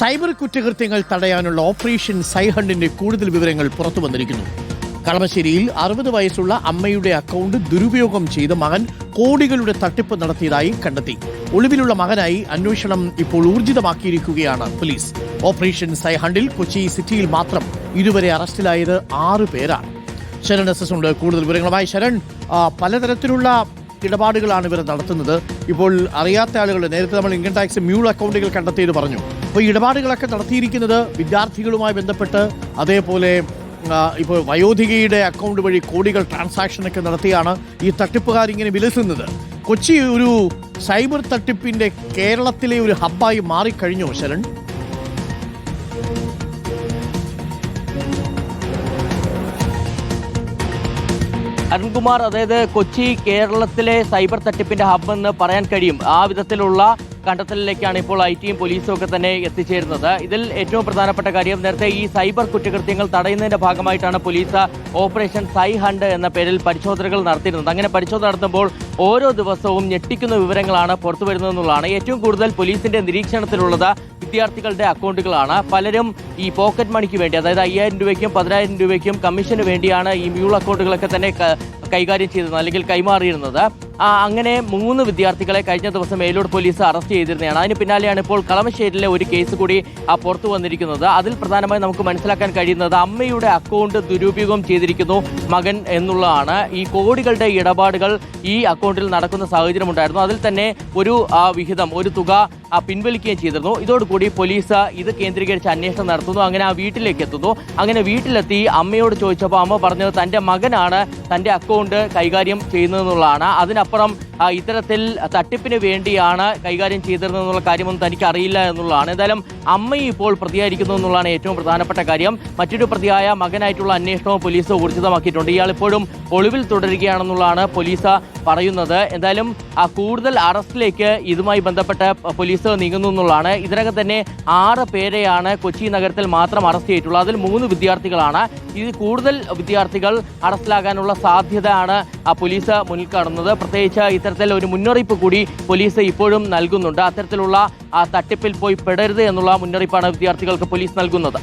Cyber കുറ്റകൃത്യങ്ങൾ തടയാനുള്ള operation സൈഹണ്ടിന്റെ കൂടുതൽ വിവരങ്ങൾ പുറത്തു വന്നിരിക്കുന്നു. കളമശ്ശേരിയിൽ അറുപത് വയസ്സുള്ള അമ്മയുടെ അക്കൗണ്ട് ദുരുപയോഗം ചെയ്ത് മകൻ കോടികളുടെ തട്ടിപ്പ് നടത്തിയതായി കണ്ടെത്തി. ഒളിവിലുള്ള മകനായി അന്വേഷണം ഇപ്പോൾ ഊർജിതമാക്കിയിരിക്കുകയാണ് പോലീസ്. ഓപ്പറേഷൻ സൈഹണ്ടിൽ കൊച്ചി സിറ്റിയിൽ മാത്രം ഇതുവരെ അറസ്റ്റിലായത് ആറ് പേരാണ്. ശരൺ എസ് എസ് ഉണ്ട്. കൂടുതൽ വിവരങ്ങളുമായി ശരൺ പലതരത്തിലുള്ള ഇടപാടുകളാണ് ഇവർ നടത്തുന്നത്. ഇപ്പോൾ അറിയാത്ത ആളുകൾ നേരത്തെ നമ്മൾ ഇൻകം ടാക്സ് മ്യൂൾ അക്കൗണ്ടുകൾ കണ്ടെത്തിയത് പറഞ്ഞു. അപ്പോൾ ഈ ഇടപാടുകളൊക്കെ നടത്തിയിരിക്കുന്നത് വിദ്യാർത്ഥികളുമായി ബന്ധപ്പെട്ട് അതേപോലെ ഇപ്പോൾ വയോധികയുടെ അക്കൗണ്ട് വഴി കോടികൾ ട്രാൻസാക്ഷനൊക്കെ നടത്തിയാണ് ഈ തട്ടിപ്പുകാർ ഇങ്ങനെ വിലസുന്നത്. കൊച്ചി ഒരു സൈബർ തട്ടിപ്പിന്റെ കേരളത്തിലെ ഒരു ഹബ്ബായി മാറിക്കഴിഞ്ഞു ശരൺ? അരുൺകുമാർ അതായത് കൊച്ചി കേരളത്തിലെ സൈബർ തട്ടിപ്പിന്റെ ഹബ് എന്ന് പറയാൻ കഴിയും. ആ വിധത്തിലുള്ള കണ്ടെത്തലിലേക്കാണ് ഇപ്പോൾ ഐ ടിയും പോലീസും ഒക്കെ തന്നെ എത്തിച്ചേരുന്നത്. ഇതിൽ ഏറ്റവും പ്രധാനപ്പെട്ട കാര്യം നേരത്തെ ഈ സൈബർ കുറ്റകൃത്യങ്ങൾ തടയുന്നതിന്റെ ഭാഗമായിട്ടാണ് പോലീസ് ഓപ്പറേഷൻ സൈ ഹണ്ട് എന്ന പേരിൽ പരിശോധനകൾ നടത്തിയിരുന്നത്. അങ്ങനെ പരിശോധന നടത്തുമ്പോൾ ഓരോ ദിവസവും ഞെട്ടിക്കുന്ന വിവരങ്ങളാണ് പുറത്തു വരുന്നതെന്നുള്ളതാണ് ഏറ്റവും കൂടുതൽ പോലീസിന്റെ നിരീക്ഷണത്തിലുള്ളത് വിദ്യാർത്ഥികളുടെ അക്കൗണ്ടുകളാണ്. പലരും ഈ പോക്കറ്റ് മണിക്ക് വേണ്ടി അതായത് അയ്യായിരം രൂപയ്ക്കും പതിനായിരം രൂപയ്ക്കും കമ്മീഷന് വേണ്ടിയാണ് ഈ മ്യൂൾ അക്കൗണ്ടുകളൊക്കെ തന്നെ കൈകാര്യം ചെയ്തിരുന്നത് അല്ലെങ്കിൽ കൈമാറിയിരുന്നത്. അങ്ങനെ മൂന്ന് വിദ്യാർത്ഥികളെ കഴിഞ്ഞ ദിവസം മേലൂർ പോലീസ് അറസ്റ്റ് ചെയ്തിരുന്നതാണ്. അതിന് പിന്നാലെയാണ് ഇപ്പോൾ കളമശ്ശേരിയിലെ ഒരു കേസ് കൂടി പുറത്തു വന്നിരിക്കുന്നത്. അതിൽ പ്രധാനമായും നമുക്ക് മനസ്സിലാക്കാൻ കഴിയുന്നത് അമ്മയുടെ അക്കൗണ്ട് ദുരുപയോഗം ചെയ്തിരിക്കുന്നു മകൻ എന്നുള്ളതാണ്. ഈ കോടികളുടെ ഇടപാടുകൾ ഈ അക്കൗണ്ടിൽ നടക്കുന്ന സാഹചര്യം ഉണ്ടായിരുന്നു. അതിൽ തന്നെ ഒരു വിഹിതം ഒരു തുക പിൻവലിക്കുകയും ചെയ്തിരുന്നു. ഇതോടുകൂടി പോലീസ് ഇത് കേന്ദ്രീകരിച്ച് അന്വേഷണം നടത്തുന്നു. അങ്ങനെ ആ വീട്ടിലേക്ക് എത്തുന്നു. അങ്ങനെ വീട്ടിലെത്തി അമ്മയോട് ചോദിച്ചപ്പോൾ അമ്മ പറഞ്ഞത് തന്റെ മകനാണ് തന്റെ അക്കൗണ്ട് കൈകാര്യം ചെയ്യുന്നതെന്നുള്ളതാണ്. അതിനപ്പുറം ഇത്തരത്തിൽ തട്ടിപ്പിന് വേണ്ടിയാണ് കൈകാര്യം ചെയ്തിരുന്നത് എന്നുള്ള കാര്യമൊന്നും തനിക്ക് അറിയില്ല എന്നുള്ളതാണ്. എന്തായാലും അമ്മയും ഇപ്പോൾ പ്രതിയായിരിക്കുന്നു എന്നുള്ളതാണ് ഏറ്റവും പ്രധാനപ്പെട്ട കാര്യം. മറ്റൊരു പ്രതിയായ മകനായിട്ടുള്ള അന്വേഷണവും പോലീസ് ഊർജിതമാക്കിയിട്ടുണ്ട്. ഇയാൾ ഇപ്പോഴും ഒളിവിൽ തുടരുകയാണെന്നുള്ളതാണ് പോലീസ് പറയുന്നത്. എന്തായാലും ആ കൂടുതൽ അറസ്റ്റിലേക്ക് ഇതുമായി ബന്ധപ്പെട്ട് പോലീസ് നീങ്ങുന്നു എന്നുള്ളതാണ്. ഇതിനകം തന്നെ ആറ് പേരെയാണ് കൊച്ചി നഗരത്തിൽ മാത്രം അറസ്റ്റ് ചെയ്തിട്ടുള്ളത്. അതിൽ മൂന്ന് വിദ്യാർത്ഥികളാണ്. ഇത് കൂടുതൽ വിദ്യാർത്ഥികൾ അറസ്റ്റിലാകാനുള്ള സാധ്യതയാണ് ആ പോലീസ് മുന്നിൽ കാണുന്നത്. പ്രത്യേകിച്ച് ഇത്തരത്തിൽ ഒരു മുന്നറിയിപ്പ് കൂടി പോലീസ് ഇപ്പോഴും നൽകുന്നുണ്ട്. അത്തരത്തിലുള്ള ആ തട്ടിപ്പിൽ പോയി പെടരുത് എന്നുള്ള മുന്നറിയിപ്പാണ് വിദ്യാർത്ഥികൾക്ക് പോലീസ് നൽകുന്നത്.